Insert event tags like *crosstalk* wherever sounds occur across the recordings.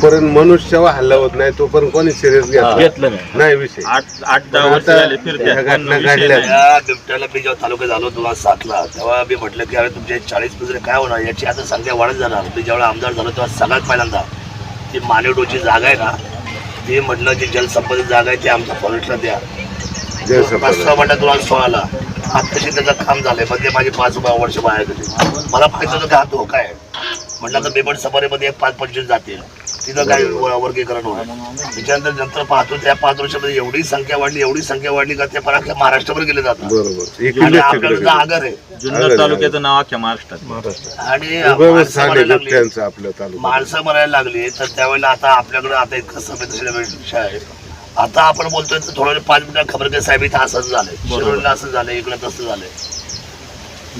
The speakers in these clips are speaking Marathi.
जोपर्यंत मनुष्य हल्ला होत नाही तोपर्यंत कोणी सिरियस घेत घेतलं नाही. नाही. विषय. आठ आठ दहा पण वर्ष आता झाले फिरते ह्या घटना घडल्या. या बिबट्याला मी जेव्हा तालुक्यात आलो दोन हजार सातला. तेव्हा मी म्हटलं की अरे तुमचे चाळीस पिंजरे काय होणार? याची आता संख्या वाढत जाणार. मी ज्यावेळेला आमदार झालो तेव्हा सगळ्यात पहिल्यांदा ती मानेवडोची जागा आहे ना ती म्हटलं जी जलसंपदा जागा आहे ती आमच्या फॉरेस्टला द्या. पाच सहा म्हटलं दोन हजार सोळाला. आत्ताशी त्याचं काम झालंयमध्ये माझी पाच बा- वर्ष बाहेर गेली मला माहीत होतं की हा धोका आहे. म्हटलं तर बेबड सफारीमध्ये एक पाच पंचवीस जातील. तिथं काय व- वर्गीकरण होणार त्याच्यानंतर नंतर पाहतो त्या पाच वर्षामध्ये एवढी संख्या वाढली एवढी संख्या वाढली का ते परत महाराष्ट्रभर गेले जातात. बरोबर. आणि आपल्याला तर आगर आहे. जुन्नर तालुक्याचं नाव अख्ख्या महाराष्ट्रात. आणि माणसं मरायला लागली माणसं मरायला लागली तर त्यावेळेला आता आपल्याकडे आता इतकं संवेदनशील विषय आहे. आता आपण बोलतोय तर थोडं वेळ पाच मिनिटं खबर की साहेब इथं असंच झालंय. शिरोडला असं झालंय इकडे तसं झालंय.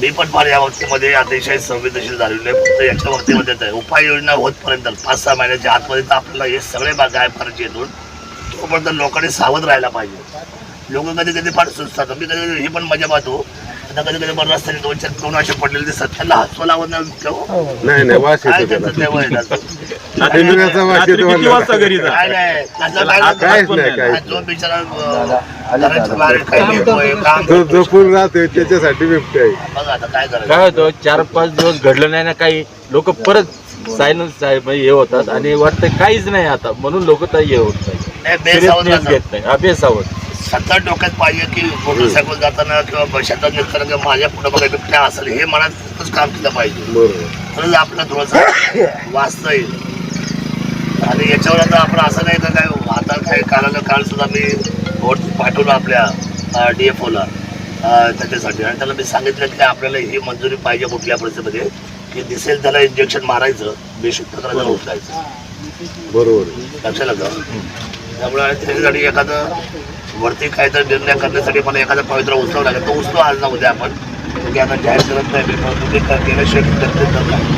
मी पण फार या बाबतीमध्ये अतिशय संवेदनशील झालेलो आहे. फक्त याच्या बाबतीमध्येच आहे उपाययोजना होतपर्यंत पाच सहा महिन्याच्या आतमध्ये तर आपल्याला हे सगळे भाग गायब करायचे येतून तोपर्यंत लोकांनी सावध राहायला पाहिजे. लोक कधी कधी फार सुचतात मी कधी कधी हे पण मजा पाहतो कधी कधी मला रस्त्याने दोन चार दोन असे पडलेले दिसतात. त्यांना हसवा लावत नाही. नाही नाही वास काय येतो त्यांचं त्याला. तेव्हा आहे ना? तो. पिंजऱ्याचा वास रात्री येतो किती म्हणलं. वाजता घरी जा? काय नाही. त्यातलं काय आज नाही. काहीच नाही पण काहीच आज जो बिचारा अं, घराच्या बाहेर काही येतोय, काम तो करतोय. जपून राहतोय त्याच्यासाठी बिबटे आहे. बघा आता काय करायचं. काय होतं चार पाच दिवस घडलं नाही ना काही लोक परत सायलन्स हे होतात आणि वाटतं काहीच नाही आता. म्हणून लोक तर हे होत नाही. नाही, बेसावध Seriousness राहतात. घेत नाही. अभ्यासावत सतत डोक्यात पाहिजे की मोटरसायकल जाताना किंवा शेतात निघताना किंवा माझ्या पुढे बघा बिबट्या असेल हे मनातच काम केलं पाहिजे. तरच आपलं थोडंसं वाचता येईल आणि याच्यावर आता आपण असं नाही का काय आता काय काळाला काळ सुद्धा मी वोट पाठवलं आपल्या डी एफ ओला त्याच्यासाठी. आणि त्याला मी सांगितलं की आपल्याला ही मंजुरी पाहिजे कुठल्या परिस्थितीमध्ये की दिसेल त्याला इंजेक्शन मारायचं बेशुद्ध करायचं उचलायचं. बरोबर. लक्षात आलं त्यामुळे त्याच्यासाठी एखादं वरती काहीतरी निर्णय करण्यासाठी मला एखादा पवित्र उत्सव लागेल. तो उत्सव आज ना उद्या आपण की आता जाहीर करत नाही. मी पण तुम्ही केल्याशिवाय करते तर नाही.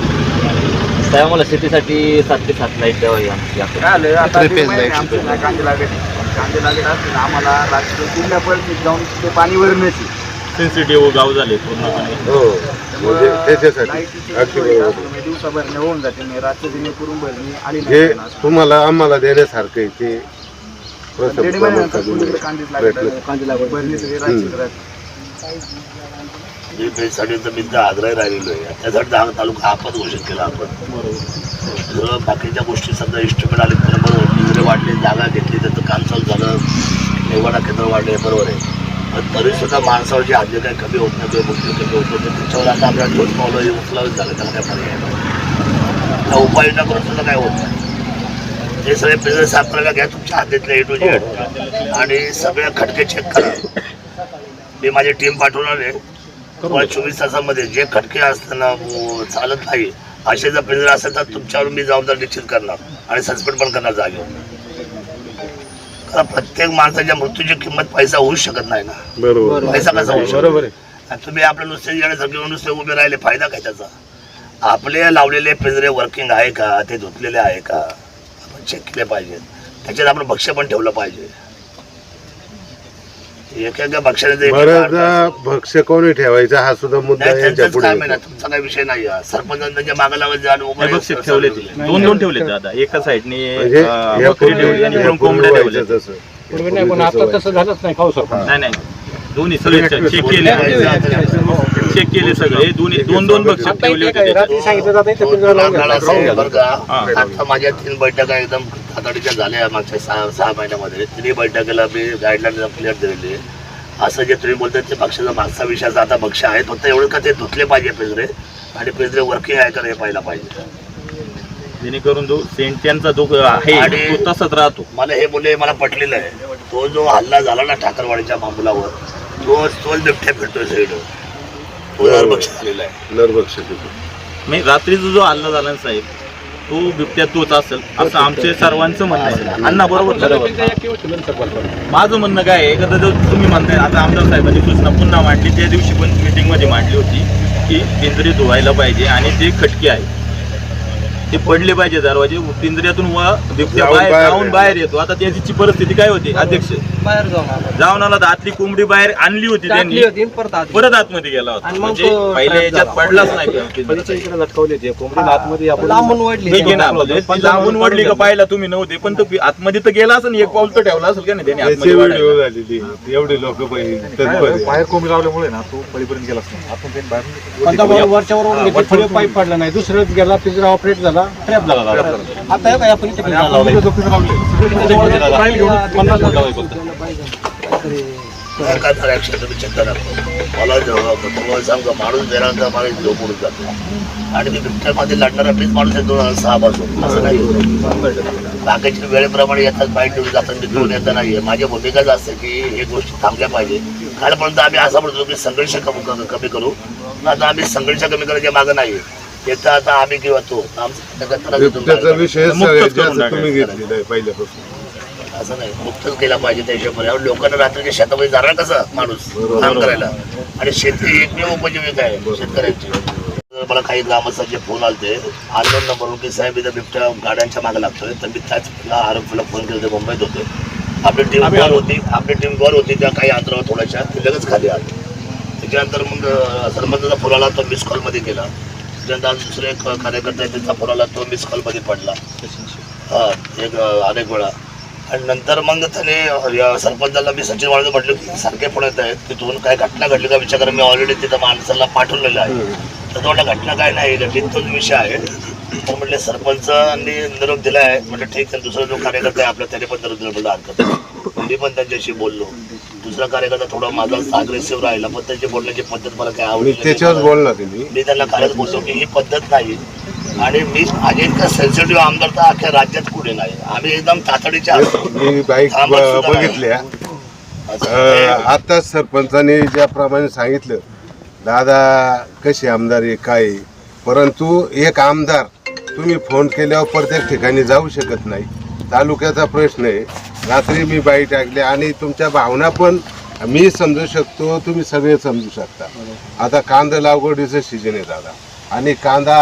साहेब आम्हाला शेतीसाठी सात ते सात लाइट द्यावा आमची आलं? आता ते महिने आमचं नाही कांदे लागत कांदे लागत असतील. आम्हाला रात्री जिल्हा परिषद जाऊन ते पाणी वरण्याची सेन्सिटिव्ह गाव झाले पूर्णपणे. हो म्हणजे त्याच्यासाठी अगदी बरोबर. होऊन जाते. मी रात्री दिने करून भरणी आली हे नाही. तुम्हाला आम्हाला देण्यासारखं आहे ते दीड महिन्यानंतर कांदे राहत. मी मी आग्रही राहिलेलो आहे. त्यासाठी हा तालुका आपत घोषित केला आपण. बाकीच्या गोष्टी समजा इन्स्ट्रुमेंट आले तर बरोबर पिंजरे वाढले जागा घेतली त्याचं काम चालू झालं निवाडा केंद्र वाढले बरोबर आहे. पण तरी सुद्धा माणसावर जे हल्ले काही कमी होत नाही किंवा गोष्टी कमी होत नाही त्याच्यावर आता आपल्याला ठोस पावलं हे उचलावंच झालं त्याला काय पर्याय नाही. त्या उपाययोजना करून सुद्धा काय होत नाही. हे सगळे साफ करायला घ्या तुमच्या हातातले ए टू जेड आणि सगळे खटके चेक करा. मी माझी टीम पाठवणार आहे. तुम्हाला चोवीस तासामध्ये जे खटके असताना चालत नाही असे जर पिंजरा असेल तर तुमच्यावर मी जबाबदार निश्चित करणार आणि सस्पेंड पण करणार जागेवर. कारण प्रत्येक माणसाच्या मृत्यूची किंमत पैसा होऊच शकत नाही ना. बरोबर. पैसा कसा होऊ शकतो? बरोबर आहे. आणि तुम्ही आपल्या नुसते येण्यासारखे नुसते उभे राहिले फायदा काय त्याचा? आपले लावलेले पिंजरे वर्किंग आहे का? ते धुतलेले आहे का? चेक केले पाहिजेत त्याच्यात आपण भक्ष्य पण ठेवलं पाहिजे भक्ष्याने भक्ष्य कोणी ठेवायचा हा सुद्धा मुद्दा. तुमचा काही विषय नाही. सरपंचांच्या मागे हे राहायचं. ठेवले ते. दोन दोन ठेवले दादा एका साईडने म्हणजे कोंबड्या ठेवल्या तसं. पूर्वी नाही पण आता तसं झालंच नाही खाऊ सर नाही नाही दोन्ही सगळे चेक केले चेक केले सगळे. दोन्ही दोन दोन बक्षीस ठेवले. आता माझ्या तीन बैठका एकदम तातडीच्या झाल्या मागच्या सहा सहा महिन्यामध्ये. तिन्ही बैठकीला मी गाईडलाईन क्लिअर दिलेली. आहे असं जे तुम्ही बोलतात ते पक्षाचा मागचा विषयाचा आता पक्ष आहे. फक्त एवढं का ते धुतले पाहिजे पिंजरे? आणि पिंजरे वर्किंग आहे का हे पाहायला पाहिजे. जेणेकरून जो सेंट्यांचा जो आहे आणि- तो तसाच राहतो. मला हे बोलले मला पटलेलं आहे. तो जो हल्ला झाला ना ठाकरवाडीच्या मामुलावर तो तोच बिबट्या फिरतोय नरभक्ष झालेला आहे. नरभक्ष तिथे. म्हणजे रात्रीचा जो हल्ला झाला ना साहेब तो बिबट्या तोच असेल असं आमचे सर्वांचं म्हणणं आहे. अण्णा बरोबर. माझं म्हणणं काय आहे का जर तुम्ही म्हणताय आता आमदार साहेबांनी सूचना पुन्हा मांडली त्या दिवशी पण मीटिंगमध्ये मांडली होती की पिंजरे धुवायला पाहिजे आणि ते खटके आहे ते पडले पाहिजे दरवाजे. पिंजऱ्यातून व बिबट्या जाऊन बाहेर जाऊन येतो. बाहेर येतो. आता त्याची परिस्थिती काय होती? अध्यक्ष. बाहेर जाऊन आला. जाऊन आला आतली कोंबडी बाहेर आणली होती त्यांनी. परत आत परत आतमध्ये गेला होता. म्हणजे पहिल्या याच्यात. पडलाच नाही लटकवले कोंबडी लांबून वडली वडली का पाहिला तुम्ही नव्हते. पण तो आतमध्ये तर गेला असेल एक पाऊल तर ठेवला असेल का नाही त्याने एवढे लोक बाहेर कोंबडी लावल्यामुळे ना तो पलीपर्यंत गेलाच नाही. आपण बाहेर वरच्या वर घेतली पुढे पाईप पडला नाही. दुसरंच गेला पिंजरा ऑपरेट झाला. ट्रॅप झाला आता हे काय आपण इथे. काय झालं ऍक्शन तुम्ही चिंता नका मला जेव्हा तुम्हाला सांगतो माणूस बेरांचा माणूस झोपून जातो. आणि मी बिबट्यामध्ये लढणारा मीच माणूस आहे दोन हजार सहा पासून. असं नाही. बाकीच्या वेळेप्रमाणे येतात बाईट निवडून जातात मी घेऊन येता नाहीये. माझी भूमिकाच असते की हे गोष्टी थांबल्या पाहिजे. कालपर्यंत आम्ही असं म्हणतो की संघर्ष कमी कमी- करू. आता आम्ही संघर्ष कमी करायच्या मागं नाही येतं आता आम्ही किंवा तो. बिबट्याचा विषय तुम्ही. घेतलेला आहे पहिल्यापासून. असं नाही. मुक्तच केला पाहिजे त्या हिशोबाने. लोकांना रात्रीच्या शेतामध्ये जाणार कसा माणूस? काम करायला. आणि शेती एकमेव उपजीविका आहे शेतकऱ्यांची. मला काही ग्रामस्थांचे फोन आलते. अननोन नंबरवरून की साहेब इथं बिबट्या गाड्यांच्या मागे लागतोय. तर मी त्याच आरोपीला फोन केला मुंबईत होते. आपली टीम वर होती. आपली टीम वर होती. त्या काही अंतरावर थोड्याशा ते लगेच खाली आली. त्याच्यानंतर मग सरपंचाचा फोन आला तो मिस कॉलमध्ये गेला. दुसऱ्यांदा आज दुसरे एक कार्यकर्ता आहे त्यांचा फोन आला तो मिस कॉलमध्ये पडला. हा एक अनेक वेळा. आणि नंतर मग त्याने या सरपंचाला मी सचिन वाळून म्हटलं की सारखे फोन येत आहेत तिथून काय घटना घडली का विचार करा मी ऑलरेडी तिथं माणसाला पाठवलेलं आहे. तर तो म्हटलं घटना काय नाही घटनेत तोच विषय आहे. तर म्हटले सरपंचांनी निरोप दिला आहे म्हटलं ठीक आहे दुसरा जो कार्यकर्ता आहे आपला त्याने पण निरोप दिला म्हटलं हरकत नाही. मी पण त्यांच्याशी बोललो. दुसरा कार्यकर्ता थोडा माझा अग्रेसिव्ह राहिला पण त्यांची बोलण्याची पद्धत मला काय आवडली. त्याच्यावर बोलणार आहे मी त्यांना कालच बोलतो की ही पद्धत नाही आणि मी माझे इतका सेन्सिटिव्ह आमदार तर अख्ख्या राज्यात कुठे नाही आम्ही एकदम तातडीच्या. मी बाईक. बघितल्या आता सरपंचाने ज्याप्रमाणे सांगितलं दादा कशी आमदार आहे काय. परंतु एक आमदार तुम्ही फोन केल्यावर प्रत्येक ठिकाणी जाऊ शकत नाही तालुक्याचा प्रश्न आहे रात्री मी बाई टाकले आणि तुमच्या भावना पण मी समजू शकतो तुम्ही सगळे समजू शकता. आता कांदा लागवडीचं सीजन आहे दादा. आणि कांदा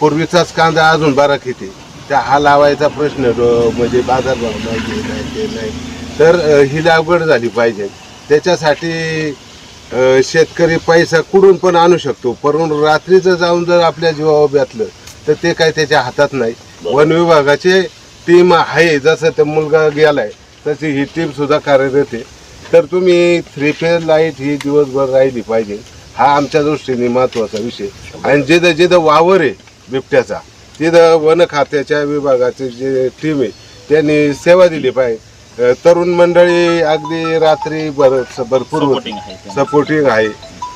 पूर्वीचाच कांदा अजून बरा किती? त्या हा लावायचा प्रश्न म्हणजे बाजारभाव नाही नाही ते नाही. तर ही लागवड झाली पाहिजे. त्याच्यासाठी शेतकरी पैसा कुठून पण आणू शकतो. परंतु रात्रीचं जाऊन जर आपल्या जीवावर बेतलं तर ते काय त्याच्या हातात नाही. वन विभागाचे टीम आहे जसं ते मुलगा गेलाय तशी ही टीम सुद्धा कार्यरत आहे. तर तुम्ही थ्री फेज लाइट ही दिवसभर राहिली पाहिजे हा आमच्या दृष्टीने महत्त्वाचा विषय. आणि जिथं जिथं वावर आहे बिबट्याचा तिथं वन खात्याच्या विभागाची जे टीम आहे त्यांनी सेवा दिली पाहिजे. तरुण मंडळी अगदी रात्री भर भरपूर. सपोर्टिंग आहे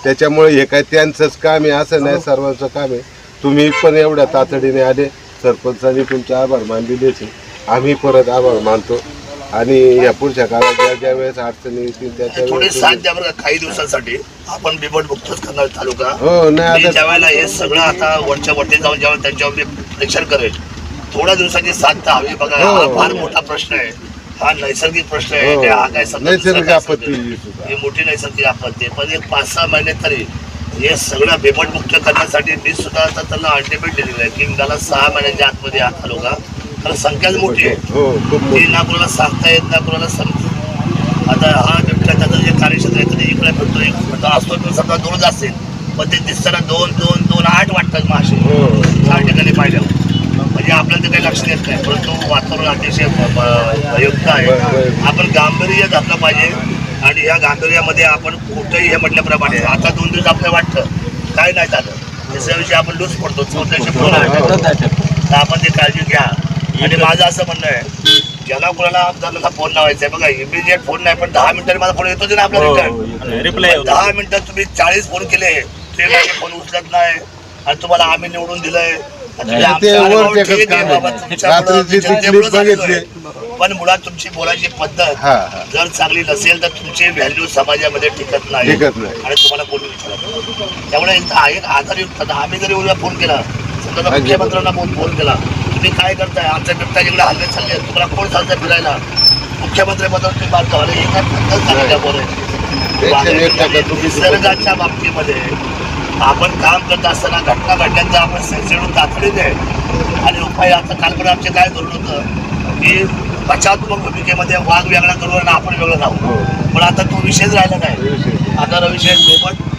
त्याच्यामुळे हे काय त्यांचंच काम आहे असं नाही सर्वांचं काम आहे. तुम्ही पण एवढ्या तातडीने आले. सरपंचांनी तुमचे आभार मानलेलेच आहे. आम्ही परत आभार मानतो आणि या पुढच्या काळात ज्या ज्या वेळेस अडचणी येतील त्याच्या थोडी वेळेस साथ द्या बरं का, काही दिवसासाठी आपण बिबट मुक्तच करणार तालुका हो नाही आता ज्या वेळेला हे सगळं आता वरच्या वरती जाऊन जेव्हा त्यांच्यावर मी प्रेशर करेल थोड्या दिवसाची साथ तर हवी बघा हो. हा फार मोठा प्रश्न आहे हा नैसर्गिक प्रश्न आहे हो. ते हा काय समजा नैसर्गिक काय आपत्ती समजेल. ही सुद्धा. ही मोठी नैसर्गिक आपत्ती आहे पण एक पाच सहा महिने तरी हे सगळं बिबटमुक्त करण्यासाठी मी सुद्धा आता त्याला अल्टिमेट दिलेलं आहे की मला सहा महिन्याच्या आतमध्ये हा तालुका कारण संख्याच मोठी आहे. हो ती मोठी. ना कोणाला सांगता येत ना कोणाला समजत आता हा बिबट्या त्याचं जे कार्यक्षेत्र आहे कधी इकडे फिरतो एक असतो तो समजा दोनच असेल पण ते दिसताना दोन दोन दोन आठ वाटतात मासे. हो. चार ठिकाणी पाहिजे म्हणजे आपल्याला ते काही लक्ष देत नाही परंतु वातावरण अतिशय उपयुक्त आहे. आपण गांभीर्य घातलं पाहिजे आणि या गांभीर्यामध्ये आपण कुठेही हे म्हटल्याप्रमाणे आता दोन दिवस आपलं वाटतं काय नाही झालं. दिवशी आपण लूज पडतो चौथ्या दिवशी पुन्हा. अटॅक. तर आपण ती काळजी घ्या. आणि माझं असं म्हणणं आहे ज्याला कोणाला आमदाराला फोन लावायचा आहे बघा इमिजिएट फोन नाही पण दहा मिनिटांनी माझा फोन येतो ना आपला रिटर्न रिप्लाय होतो. दहा मिनिटात तुम्ही चाळीस फोन केले ते *laughs* माझे फोन उचलत नाही आणि तुम्हाला आम्ही निवडून दिलंय. पण मुळात तुमची बोलायची पद्धत जर चांगली नसेल तर तुमची व्हॅल्यू समाजामध्ये टिकत नाही. टिकत नाही. आणि तुम्हाला कोणी विचारत नाही. त्यामुळे आधार आम्ही जरी उद्या फोन केला समजा. मुख्यमंत्र्यांना फोन फोन केला तुम्ही काय करताय? आमच्या बिबट्या जिकडे हल्ले चालले तुम्हाला कोण चालतंय फिरायला? मुख्यमंत्री पदावर तुम्ही बात हे. एकशे एक निसर्गाच्या बाबतीमध्ये आपण काम करत असताना घटना घडल्याचं आपण सेन्सिटिव्ह तातडीने आणि उपाय आता काल पण आमचे काय धोरण होतं? की बचावात्मक भूमिकेमध्ये वाघ वेगळा करू आणि आपण वेगळं राहू. पण आता तो विषयच राहिला नाही. आता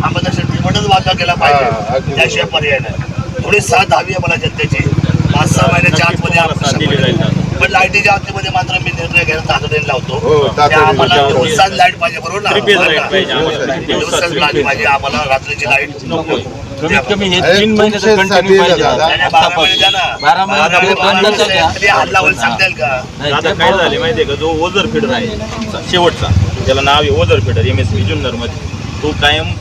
आम्हाला तसं पेपटच वाचा केला हा, पाहिजे. त्याशिवाय पर्याय नाही. थोडी साथ हवी आहे मला जनतेची. पाच सहा महिन्याच्या आतमध्ये दिली जाईल. पण लाईटीच्या आतमध्ये मात्र मी निर्णय घ्यायला तातडीने लावतो. हो, त्या आम्हाला. दिवसात लाइट पाहिजे बरोबर ना? आम्हाला. दिवसात लाइट पाहिजे. आम्हाला रात्रीची लाइट नको. कमीत कमी हे तीन कंटिन्यू पाहिजे बारा महिने बंद का? आता काय. झाले माहितीये का? जो ओझर फिडर आहे शेवटचा त्याला नाव आहे Ozar feeder M S P जुन्नरमध्ये तो कायम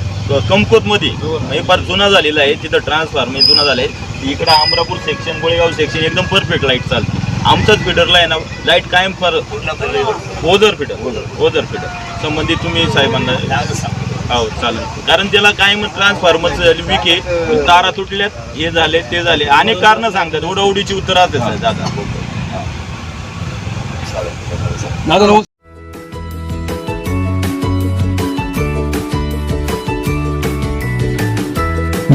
कमकोत मध्ये म्हणजे फार जुना झालेला आहे तिथं ट्रान्सफॉर्म जुना झालाय इकडं अमरापूर सेक्शन गोळेगाव सेक्शन एकदम परफेक्ट लाइट चालते. आमच्याच फिडरला आहे ना लाइट कायम फार ओझर फिडर ओझर फिडर संबंधित तुम्ही साहेबांना हो चालेल. कारण त्याला कायम ट्रान्सफॉर्मर वीक आहे. तारा तुटल्यात हे झाले ते झाले. अनेक कारण सांगतात. उडवडीची उत्तर असतात दादा